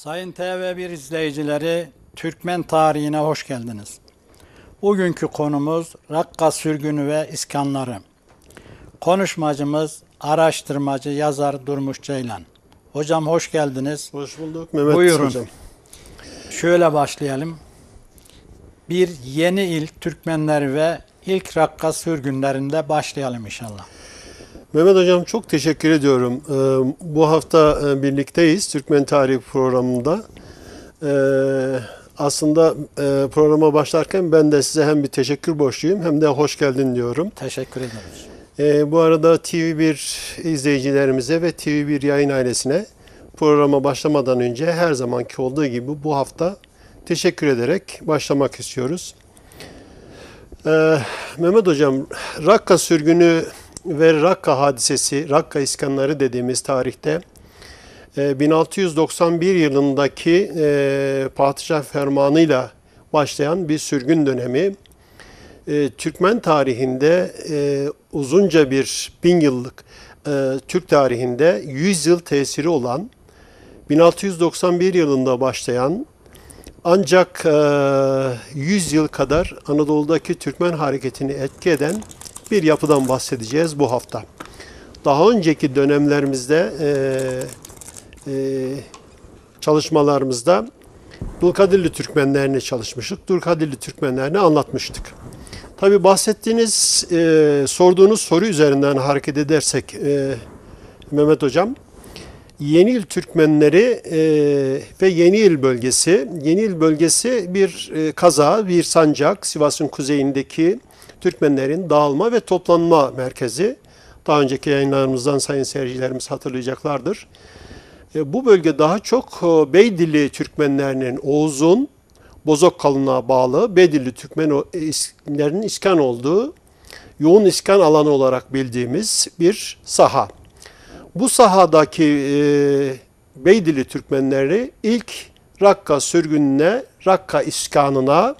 Sayın TV1 izleyicileri, Türkmen tarihine hoş geldiniz. Bugünkü konumuz Rakka sürgünü ve iskanları. Konuşmacımız, araştırmacı, yazar Durmuş Ceylan. Hocam hoş geldiniz. Hoş bulduk Mehmet Buyurun. Hocam. Şöyle başlayalım. Bir yeni il Türkmenleri ve ilk Rakka sürgünlerinde başlayalım inşallah. Mehmet Hocam çok teşekkür ediyorum. Ee, bu hafta e, birlikteyiz Türkmen Tarihi programında. Ee, aslında e, programa başlarken ben de size hem bir teşekkür borçluyum hem de hoş geldin diyorum. Teşekkür ederiz. Ee, bu arada TV1 izleyicilerimize ve TV1 yayın ailesine programa başlamadan önce her zamanki olduğu gibi bu hafta teşekkür ederek başlamak istiyoruz. Mehmet Hocam, Rakka sürgünü ve Rakka hadisesi, Rakka iskanları dediğimiz tarihte e, 1691 yılındaki e, padişah fermanıyla başlayan bir sürgün dönemi. E, Türkmen tarihinde e, uzunca bir bin yıllık e, Türk tarihinde 100 yıl tesiri olan 1691 yılında başlayan ancak e, 100 yıl kadar Anadolu'daki Türkmen hareketini etki eden bir yapıdan bahsedeceğiz bu hafta. Daha önceki dönemlerimizde e, e, çalışmalarımızda Dulkadirli Türkmenlerini çalışmıştık. Dulkadirli Türkmenlerini anlatmıştık. Tabi bahsettiğiniz, e, sorduğunuz soru üzerinden hareket edersek e, Mehmet Hocam, Yenil Türkmenleri e, ve Yenil bölgesi, Yenil bölgesi bir e, kaza, bir sancak, Sivas'ın kuzeyindeki Türkmenlerin dağılma ve toplanma merkezi. Daha önceki yayınlarımızdan sayın seyircilerimiz hatırlayacaklardır. E, bu bölge daha çok e, Beydilli Türkmenlerinin Oğuz'un, Bozok Kalın'a bağlı Beydilli Türkmenlerin iskan olduğu yoğun iskan alanı olarak bildiğimiz bir saha. Bu sahadaki e, Beydili Türkmenleri ilk Rakka sürgününe, Rakka iskanına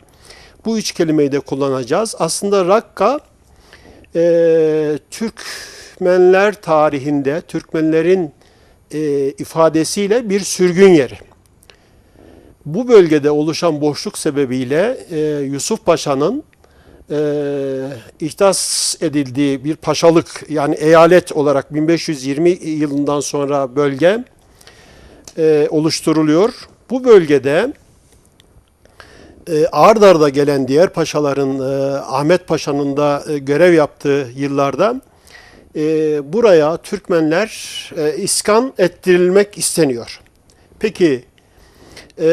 bu üç kelimeyi de kullanacağız. Aslında Rakka e, Türkmenler tarihinde Türkmenlerin e, ifadesiyle bir sürgün yeri. Bu bölgede oluşan boşluk sebebiyle e, Yusuf Paşa'nın e, ihdas edildiği bir paşalık yani eyalet olarak 1520 yılından sonra bölge e, oluşturuluyor. Bu bölgede e, ard arda gelen diğer paşaların e, Ahmet Paşa'nın da e, görev yaptığı yıllarda e, buraya Türkmenler e, iskan ettirilmek isteniyor. Peki e,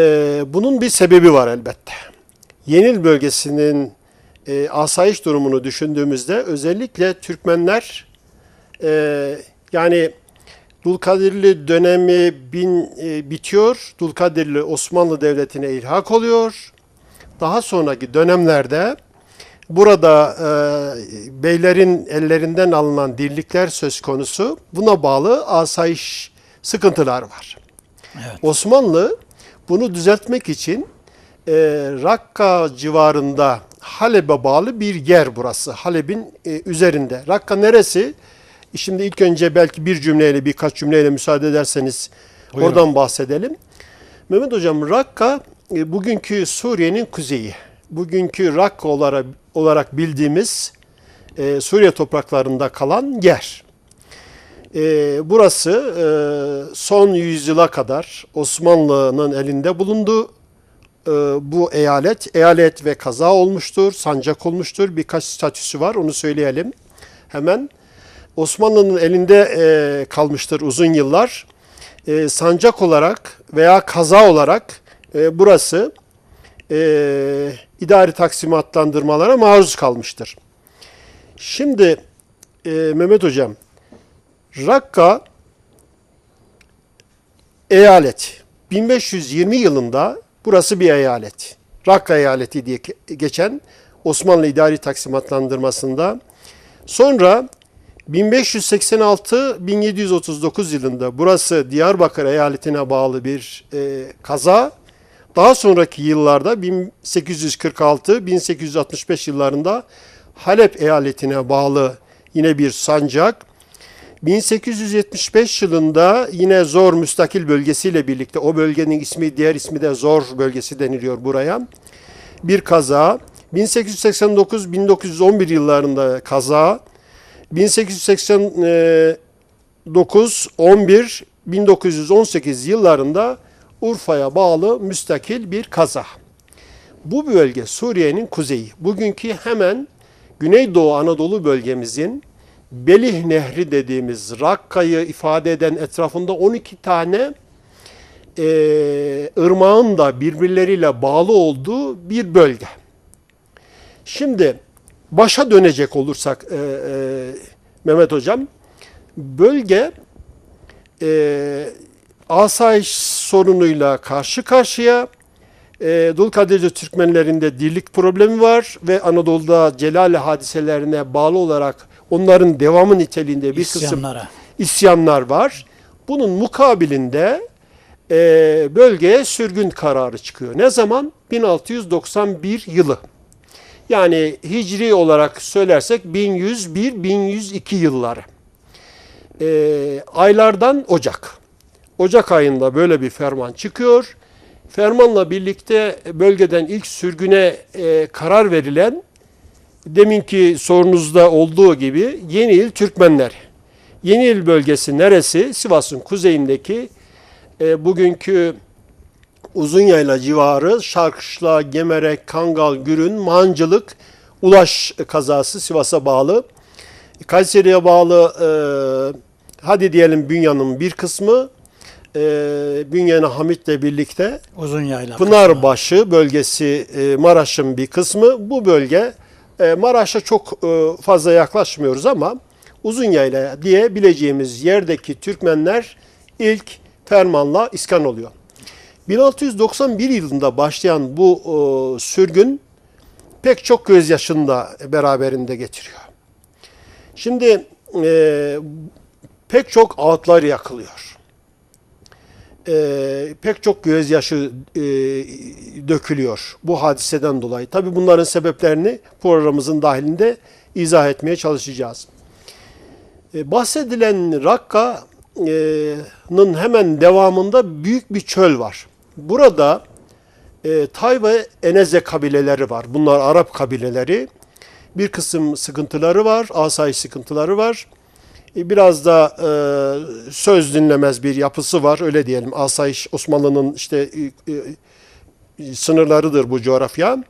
bunun bir sebebi var elbette. Yenil bölgesinin e, asayiş durumunu düşündüğümüzde özellikle Türkmenler e, yani Dulkadirli dönemi bin, e, bitiyor. Dulkadirli Osmanlı Devleti'ne ilhak oluyor. Daha sonraki dönemlerde burada e, beylerin ellerinden alınan dirlikler söz konusu. Buna bağlı asayiş sıkıntılar var. Evet. Osmanlı bunu düzeltmek için e, Rakka civarında Halep'e bağlı bir yer burası. Halep'in e, üzerinde. Rakka neresi? Şimdi ilk önce belki bir cümleyle birkaç cümleyle müsaade ederseniz Buyurun. oradan bahsedelim. Mehmet Hocam Rakka e, bugünkü Suriye'nin kuzeyi. Bugünkü Rakka olarak, olarak bildiğimiz e, Suriye topraklarında kalan yer. E, burası e, son yüzyıla kadar Osmanlı'nın elinde bulundu. E, bu eyalet, eyalet ve kaza olmuştur, sancak olmuştur. Birkaç statüsü var, onu söyleyelim. Hemen Osmanlı'nın elinde e, kalmıştır uzun yıllar. E, sancak olarak veya kaza olarak burası e, idari taksimatlandırmalara maruz kalmıştır. Şimdi Mehmet Hocam, Rakka eyalet. 1520 yılında burası bir eyalet. Rakka eyaleti diye geçen Osmanlı idari taksimatlandırmasında. Sonra 1586-1739 yılında burası Diyarbakır eyaletine bağlı bir e, kaza. Daha sonraki yıllarda 1846-1865 yıllarında Halep eyaletine bağlı yine bir sancak. 1875 yılında yine Zor müstakil bölgesiyle birlikte o bölgenin ismi diğer ismi de Zor bölgesi deniliyor buraya. Bir kaza. 1889-1911 yıllarında kaza. 1889 11 1918 yıllarında Urfa'ya bağlı müstakil bir kaza. Bu bölge Suriye'nin kuzeyi. Bugünkü hemen Güneydoğu Anadolu bölgemizin Belih Nehri dediğimiz Rakka'yı ifade eden etrafında 12 tane e, ırmağın da birbirleriyle bağlı olduğu bir bölge. Şimdi başa dönecek olursak e, e, Mehmet Hocam, bölge e, asayiş sorunuyla karşı karşıya. E, Dulkadirli Türkmenlerinde dirlik problemi var ve Anadolu'da Celale hadiselerine bağlı olarak onların devamı niteliğinde bir kısım İsyanlara. isyanlar var. Bunun mukabilinde e, bölgeye sürgün kararı çıkıyor. Ne zaman? 1691 yılı. Yani hicri olarak söylersek 1101-1102 yılları. E, aylardan Ocak. Ocak ayında böyle bir ferman çıkıyor. Fermanla birlikte bölgeden ilk sürgüne e, karar verilen deminki sorunuzda olduğu gibi Yeniil Türkmenler. Yeniil bölgesi neresi? Sivas'ın kuzeyindeki e, bugünkü Uzunyayla civarı Şarkışla, Gemerek, Kangal, Gürün, Mancılık, Ulaş kazası Sivas'a bağlı. Kayseri'ye bağlı e, hadi diyelim Bünyan'ın bir kısmı e, Bünyan'ı Hamit'le birlikte Uzun yayla. kısmı. Pınarbaşı bölgesi e, Maraş'ın bir kısmı. Bu bölge e, Maraş'a çok e, fazla yaklaşmıyoruz ama Uzunyayla diyebileceğimiz yerdeki Türkmenler ilk fermanla iskan oluyor. 1691 yılında başlayan bu e, sürgün pek çok gözyaşını da beraberinde getiriyor. Şimdi e, pek çok ağıtlar yakılıyor. E, pek çok gözyaşı e, dökülüyor bu hadiseden dolayı. Tabii bunların sebeplerini programımızın dahilinde izah etmeye çalışacağız. E, bahsedilen Rakka'nın hemen devamında büyük bir çöl var. Burada e, Tay ve Eneze kabileleri var. Bunlar Arap kabileleri. Bir kısım sıkıntıları var, asayiş sıkıntıları var. E, Biraz da e, söz dinlemez bir yapısı var, öyle diyelim. Asayiş Osmanlı'nın işte e, e, sınırlarıdır bu coğrafya.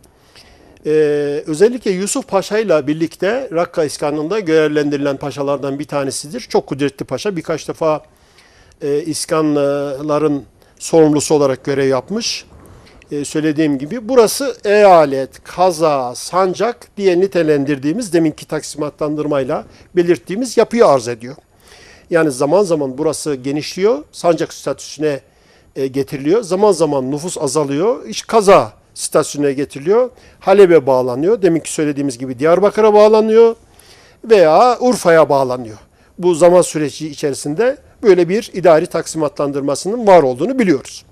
E, özellikle Yusuf Paşa ile birlikte Rakka iskanında görevlendirilen paşalardan bir tanesidir. Çok kudretli paşa. Birkaç defa e, iskanların sorumlusu olarak görev yapmış. E, söylediğim gibi burası eyalet, kaza, sancak diye nitelendirdiğimiz deminki taksimatlandırmayla belirttiğimiz yapıyı arz ediyor. Yani zaman zaman burası genişliyor, sancak statüsüne e, getiriliyor. Zaman zaman nüfus azalıyor, iş kaza statüsüne getiriliyor. Halep'e bağlanıyor. Deminki söylediğimiz gibi Diyarbakır'a bağlanıyor veya Urfa'ya bağlanıyor. Bu zaman süreci içerisinde böyle bir idari taksimatlandırmasının var olduğunu biliyoruz.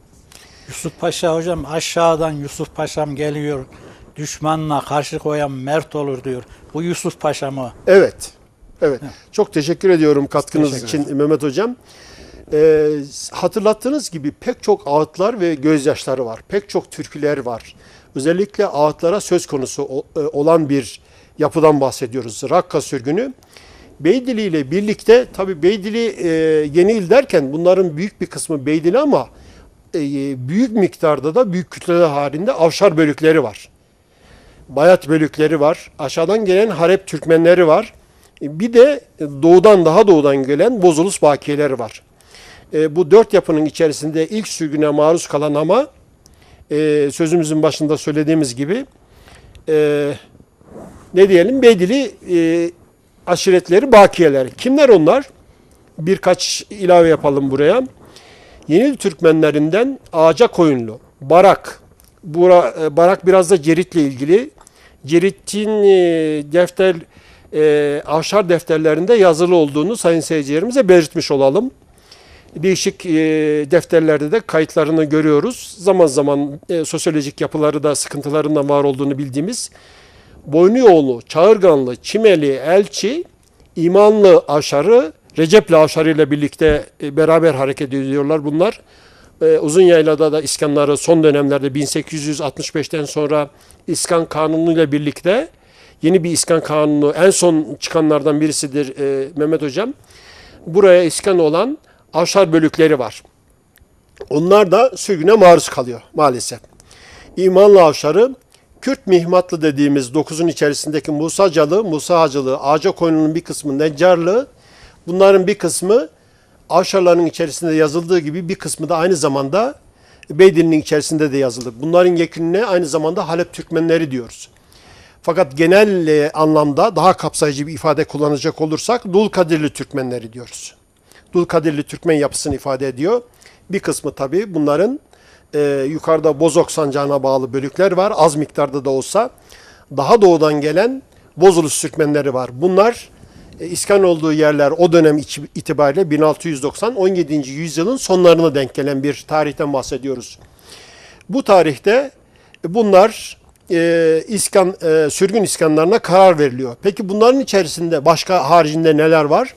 Yusuf Paşa hocam aşağıdan Yusuf Paşam geliyor. Düşmanla karşı koyan mert olur diyor. Bu Yusuf Paşa mı? Evet. Evet. Çok teşekkür ediyorum katkınız Teşekkür için Mehmet Hocam. Ee, hatırlattığınız gibi pek çok ağıtlar ve gözyaşları var. Pek çok türküler var. Özellikle ağıtlara söz konusu e, olan bir yapıdan bahsediyoruz. Rakka sürgünü. Beydili ile birlikte tabi Beydili e, yeni il derken bunların büyük bir kısmı Beydili ama büyük miktarda da büyük kütleler halinde avşar bölükleri var. Bayat bölükleri var. Aşağıdan gelen Harep Türkmenleri var. E, Bir de doğudan daha doğudan gelen Bozulus Bakiyeleri var. E, bu dört yapının içerisinde ilk sürgüne maruz kalan ama e, sözümüzün başında söylediğimiz gibi e, ne diyelim Beydili e, aşiretleri Bakiyeler. Kimler onlar? Birkaç ilave yapalım buraya. Yenil Türkmenlerinden Ağaca Koyunlu, Barak. Bura, e, Barak biraz da Cerit'le ilgili. Cerit'in e, defter e, avşar defterlerinde yazılı olduğunu sayın seyircilerimize belirtmiş olalım. Değişik e, defterlerde de kayıtlarını görüyoruz. Zaman zaman e, sosyolojik yapıları da sıkıntılarından var olduğunu bildiğimiz Boynuyoğlu, Çağırganlı, Çimeli, Elçi, İmanlı Aşarı, Recep'le Avşarı ile birlikte e, beraber hareket ediyorlar bunlar. E, Uzun Yayla'da da iskanları son dönemlerde 1865'ten sonra iskan kanunu ile birlikte yeni bir iskan kanunu en son çıkanlardan birisidir e, Mehmet Hocam. Buraya iskan olan avşar bölükleri var. Onlar da sürgüne maruz kalıyor maalesef. İmanlı avşarı Kürt mihmatlı dediğimiz dokuzun içerisindeki Musacalı, Musa Hacılığı, Ağaca koyununun bir kısmı Neccarlı, bunların bir kısmı avşarların içerisinde yazıldığı gibi bir kısmı da aynı zamanda Beydil'in içerisinde de yazılır. Bunların yekününe aynı zamanda Halep Türkmenleri diyoruz. Fakat genel e, anlamda daha kapsayıcı bir ifade kullanacak olursak Dulkadirli Türkmenleri diyoruz. Dulkadirli Türkmen yapısını ifade ediyor. Bir kısmı tabii bunların e, yukarıda Bozok sancağına bağlı bölükler var. Az miktarda da olsa daha doğudan gelen Bozulus Türkmenleri var. Bunlar e, iskan olduğu yerler o dönem itibariyle 1690 17. yüzyılın sonlarına denk gelen bir tarihten bahsediyoruz. Bu tarihte bunlar e, iskan e, sürgün iskanlarına karar veriliyor. Peki bunların içerisinde başka haricinde neler var?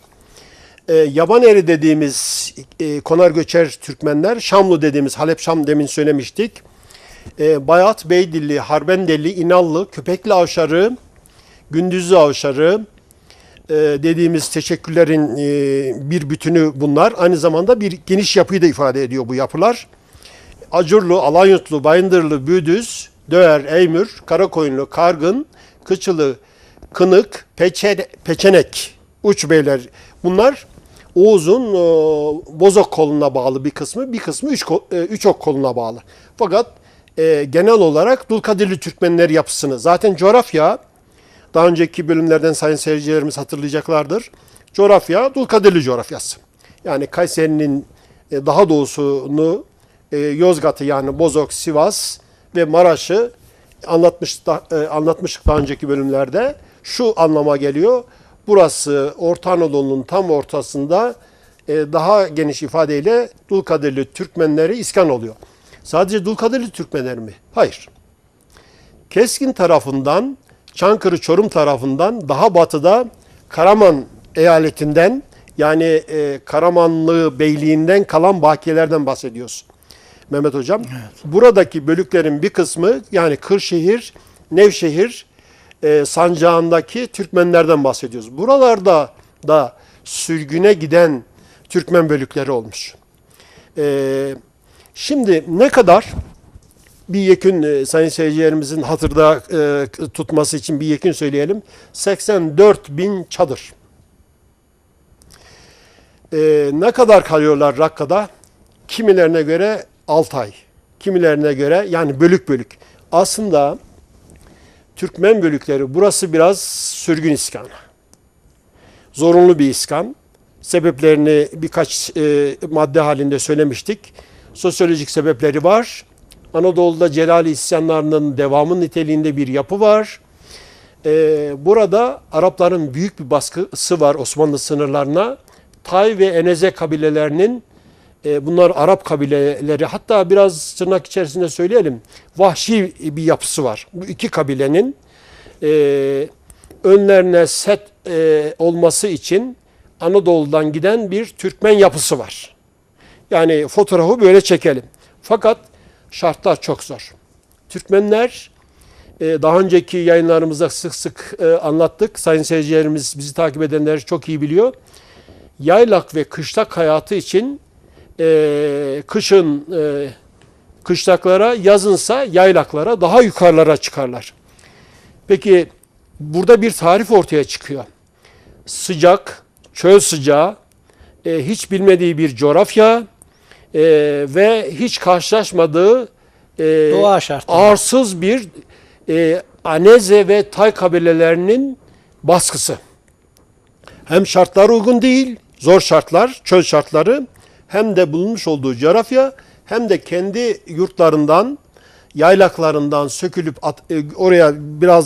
E, yaban eri dediğimiz e, konar göçer Türkmenler, Şamlı dediğimiz Halep Şam demin söylemiştik. E, Bayat, Beydilli, Harbendelli, İnallı, Köpekli Avşarı, Gündüzlü Avşarı e, dediğimiz teşekkürlerin e, bir bütünü bunlar. Aynı zamanda bir geniş yapıyı da ifade ediyor bu yapılar. Acurlu, Alanyurtlu, Bayındırlı, Büdüz, Döğer, Eymür, Karakoyunlu, Kargın, Kıçılı, Kınık, Peçe, Peçenek, Uçbeyler bunlar Oğuz'un e, Bozok koluna bağlı bir kısmı, bir kısmı üç, e, Üçok koluna bağlı. Fakat e, genel olarak Dulkadirli Türkmenler yapısını zaten coğrafya daha önceki bölümlerden sayın seyircilerimiz hatırlayacaklardır. Coğrafya Dulkadirli coğrafyası. Yani Kayseri'nin e, daha doğusunu e, Yozgat'ı yani Bozok, Sivas ve Maraş'ı anlatmış da, e, anlatmıştık daha önceki bölümlerde. Şu anlama geliyor. Burası Orta Anadolu'nun tam ortasında daha geniş ifadeyle Dulkadirli Türkmenleri iskan oluyor. Sadece Dulkadirli Türkmenler mi? Hayır. Keskin tarafından, Çankırı Çorum tarafından daha batıda Karaman eyaletinden yani e, Karamanlı Beyliğinden kalan bakiyelerden bahsediyoruz. Mehmet Hocam. Buradaki bölüklerin bir kısmı yani Kırşehir, Nevşehir e, sancağındaki Türkmenlerden bahsediyoruz. Buralarda da sürgüne giden Türkmen bölükleri olmuş. E, şimdi ne kadar bir yekün e, sayın seyircilerimizin hatırda e, tutması için bir yekün söyleyelim. 84 bin çadır. E, ne kadar kalıyorlar Rakka'da? Kimilerine göre 6 ay. Kimilerine göre yani bölük bölük. Aslında Türkmen bölükleri burası biraz sürgün iskanı. Zorunlu bir iskan. Sebeplerini birkaç e, madde halinde söylemiştik. Sosyolojik sebepleri var. Anadolu'da Celali isyanlarının devamı niteliğinde bir yapı var. Ee, burada Arapların büyük bir baskısı var Osmanlı sınırlarına. Tay ve Eneze kabilelerinin, e, bunlar Arap kabileleri, hatta biraz tırnak içerisinde söyleyelim, vahşi bir yapısı var. Bu iki kabilenin e, önlerine set e, olması için Anadolu'dan giden bir Türkmen yapısı var. Yani fotoğrafı böyle çekelim. Fakat şartlar çok zor. Türkmenler e, daha önceki yayınlarımızda sık sık e, anlattık. Sayın seyircilerimiz bizi takip edenler çok iyi biliyor. Yaylak ve kışlak hayatı için e, kışın kışlaklara, yazınsa yaylaklara, daha yukarılara çıkarlar. Peki burada bir tarif ortaya çıkıyor. Sıcak, çöl sıcağı, hiç bilmediği bir coğrafya e, ve hiç karşılaşmadığı e, Doğa şartları. arsız bir e, Aneze ve Tay kabilelerinin baskısı. Hem şartlar uygun değil, zor şartlar, çöl şartları hem de bulunmuş olduğu coğrafya hem de kendi yurtlarından, yaylaklarından sökülüp at- e, oraya biraz